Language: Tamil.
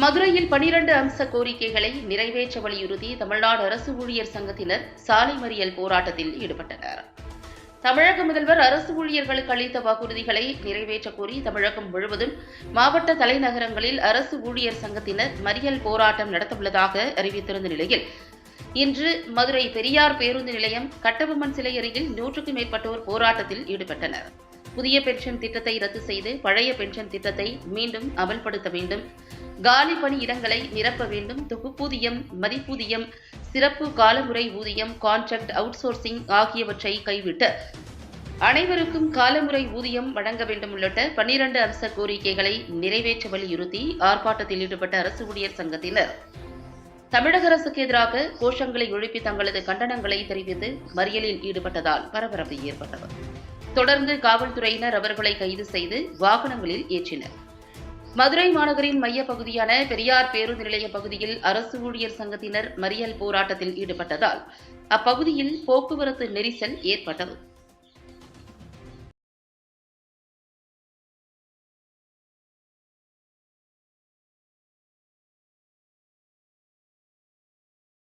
மதுரையில் பனிரண்டு அம்ச கோரிக்கைகளை நிறைவேற்ற வலியுறுத்தி தமிழ்நாடு அரசு ஊழியர் சங்கத்தினர் சாலை மறியல் போராட்டத்தில் ஈடுபட்டனர். தமிழக முதல்வர் அரசு ஊழியர்களுக்கு அளித்த வாக்குறுதிகளை நிறைவேற்ற கோரி தமிழகம் முழுவதும் மாவட்ட தலைநகரங்களில் அரசு ஊழியர் சங்கத்தினர் மறியல் போராட்டம் நடத்தவுள்ளதாக அறிவித்திருந்த நிலையில் இன்று மதுரை பெரியார் பேருந்து நிலையம் கட்டபொம்மன் சிலை அருகில் நூற்றுக்கும் மேற்பட்டோர் போராட்டத்தில் ஈடுபட்டனர். புதிய பென்ஷன் திட்டத்தை ரத்து செய்து பழைய பென்ஷன் திட்டத்தை மீண்டும் அமல்படுத்த வேண்டும் காலி பணி இடங்களை நிரப்ப வேண்டும். தொகுப்பூதியம் மதிப்பூதியம் சிறப்பு காலமுறை ஊதியம் கான்ட்ராக்ட் அவுட்சோர்சிங் ஆகியவற்றை கைவிட்டு அனைவருக்கும் காலமுறை ஊதியம் வழங்க வேண்டும் உள்ளிட்ட பன்னிரண்டு அம்ச கோரிக்கைகளை நிறைவேற்ற வலியுறுத்தி ஆர்ப்பாட்டத்தில் ஈடுபட்ட அரசு ஊழியர் சங்கத்தினர். தமிழக அரசுக்கு எதிராக கோஷங்களை எழுப்பி தங்களது கண்டனங்களை தெரிவித்து மறியலில் ஈடுபட்டதால் பரபரப்பு ஏற்பட்டது. தொடர்ந்து காவல்துறையினர் அவர்களை கைது செய்து வாகனங்களில் ஏற்றினர். மதுரை மாநகரின் மையப் பகுதியான பெரியார் பேருந்து நிலைய பகுதியில் அரசு ஊழியர் சங்கத்தினர் மறியல் போராட்டத்தில் ஈடுபட்டதால் அப்பகுதியில் போக்குவரத்து நெரிசல் ஏற்பட்டது.